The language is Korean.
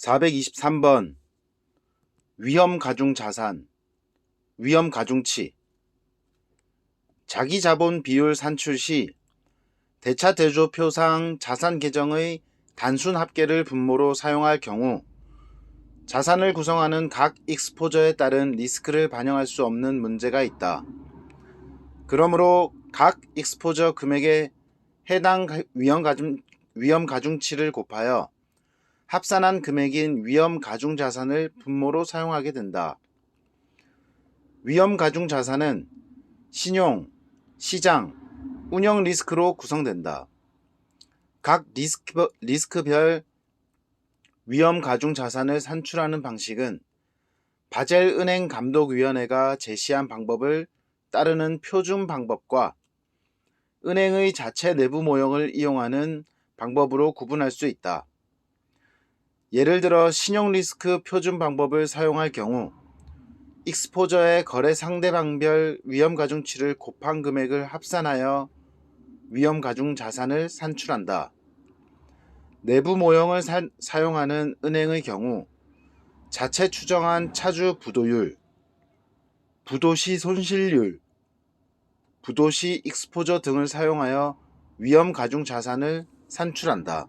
423번 위험 가중 자산, 위험 가중치 자기 자본 비율 산출 시 대차 대조표상 자산 계정의 단순 합계를 분모로 사용할 경우 자산을 구성하는 각 익스포저에 따른 리스크를 반영할 수 없는 문제가 있다. 그러므로 각 익스포저 금액에 해당 위험 가중치를 곱하여 합산한 금액인 위험 가중 자산을 분모로 사용하게 된다. 위험 가중 자산은 신용, 시장, 운영 리스크로 구성된다. 각 리스크, 리스크별 위험 가중 자산을 산출하는 방식은 바젤 은행 감독위원회가 제시한 방법을 따르는 표준 방법과 은행의 자체 내부 모형을 이용하는 방법으로 구분할 수 있다. 예를 들어 신용 리스크 표준 방법을 사용할 경우 익스포저의 거래 상대방별 위험 가중치를 곱한 금액을 합산하여 위험 가중 자산을 산출한다. 내부 모형을 사, 사용하는 은행의 경우 자체 추정한 차주 부도율, 부도시 손실률, 부도시 익스포저 등을 사용하여 위험 가중 자산을 산출한다.